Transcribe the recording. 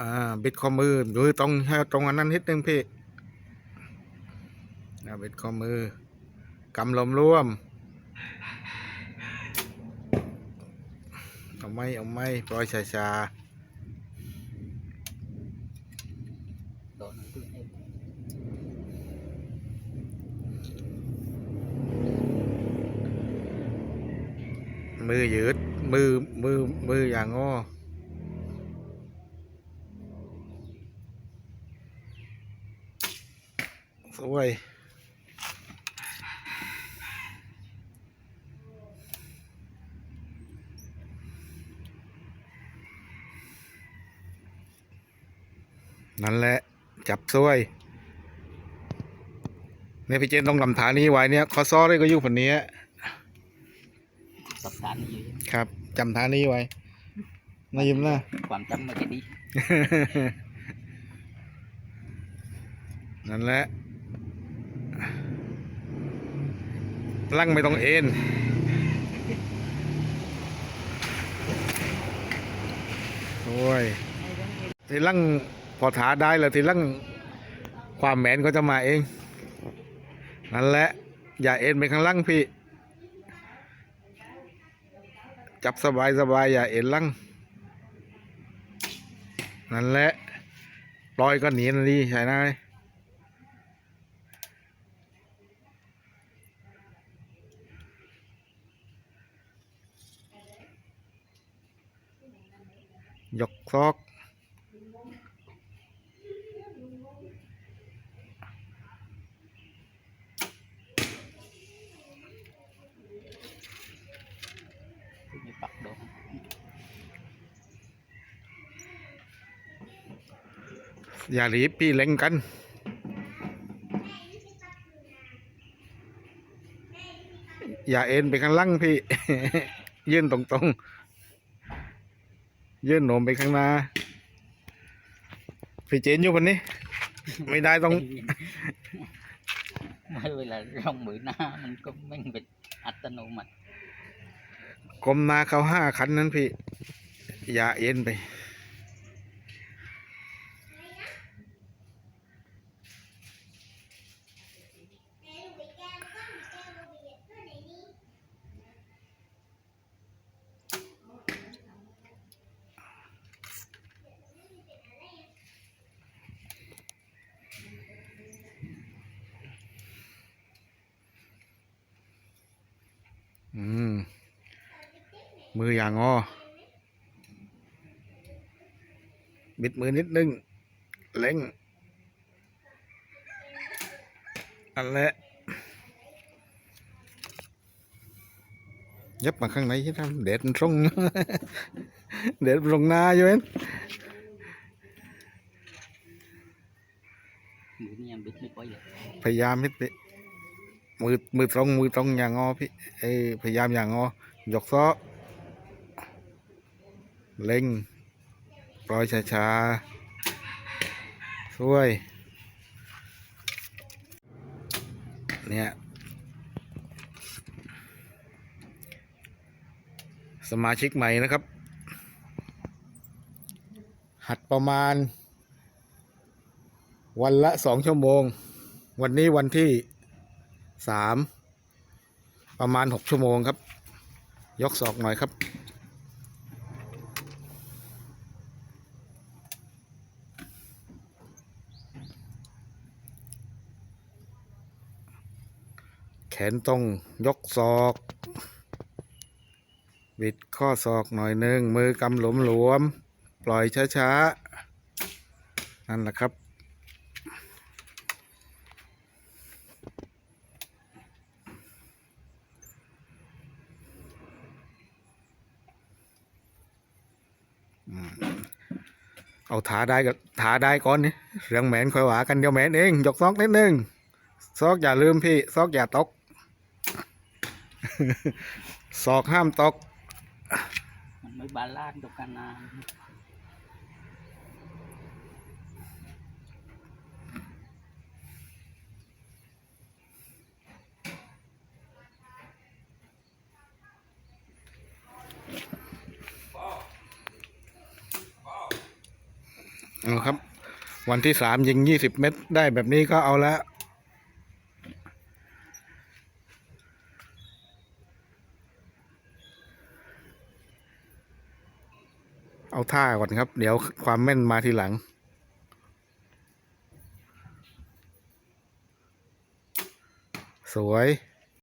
อ่าบิดข้อมือมือตรงให้ตรงอันนั้นนิดนึงพี่อ่าบิดข้อมือกำลมร่วมเอาไม่เอาไม่ปล่อยชาชาโดนตัวเองๆมือยืดมือมือมืออย่างงอ สวยนั่นแหละ จับสวยเนี่ยพี่เจนต้องลำฐานนี้ไว้เนี่ยคอซ้อเลยก็อยู่ผนนี้สับสานอยู่ครับจำฐานนี้ไว้นายิ้มนะความจำไม่ค่อยดี นั่นแหละ ลั่งไม่ต้องเอ็นโอ้ยทีลั่งพอถาได้แล้วทีลั่งความแมนก็จะมาเอง นั่นแหละ อย่าเอ็นไปข้างล่างพี่ จับสบายสบายอย่าเอ็นลั่งนั่นแหละปล่อยก็หนีนั่นดีใช่ไหม ยกซอกมีปักโดนอย่ารีบพี่เล็งกัน อย่าเอ็นไปข้างล่างพี่ ยื่นตรงๆ ยื่นโหนมไปข้างหน้า พี่เจนอยู่คนนี้ ไม่ได้ต้องเมื่อเวลาร่องมือหน้ามันก็แม่งเป็นอัตโนมัติกลมหนาเขาห้าคันนั้นพี่ อย่าเอ็นไป มืออย่างงอ บิดมือนิดนึง เล็งอันแหละยับมาข้างในที่ทำเด็ดมันส่งเด็ดมันลงหน้าอยู่เองมือนี่ยังบิดไม่ค่อยเลยพยายามนิดพี่มือมือตรงมือตรงอย่างงอพี่เอ้ยพยายามอย่างงอยกซ้อ เล็งปล่อยช้าๆช่วย เนี่ยสมาชิกใหม่นะครับ หัดประมาณ วันละสองชั่วโมง วันนี้วันที่สามประมาณหกชั่วโมงครับ ยกศอกหน่อยครับ ขนตรงยกศอก บิดข้อศอกหน่อยหนึ่งมือกำหลวมหลวม ปล่อยช้าๆ นั่นแหละครับ เอาถาได้ก็ถาได้ก่อนนี่เรื่องแหมนค่อยหวากันเดี๋ยวแหมนเองยกซอกนิดนึงซอกอย่าลืมพี่ ซอกอย่าตก ซอกห้ามตก มันไม่บาลานซ์ต่อกันนะเอาครับ วันที่สามยิงยี่สิบเม็ดได้แบบนี้ก็เอาแล้ว เอาท่าก่อนครับ เดี๋ยวความแม่นมาทีหลัง สวย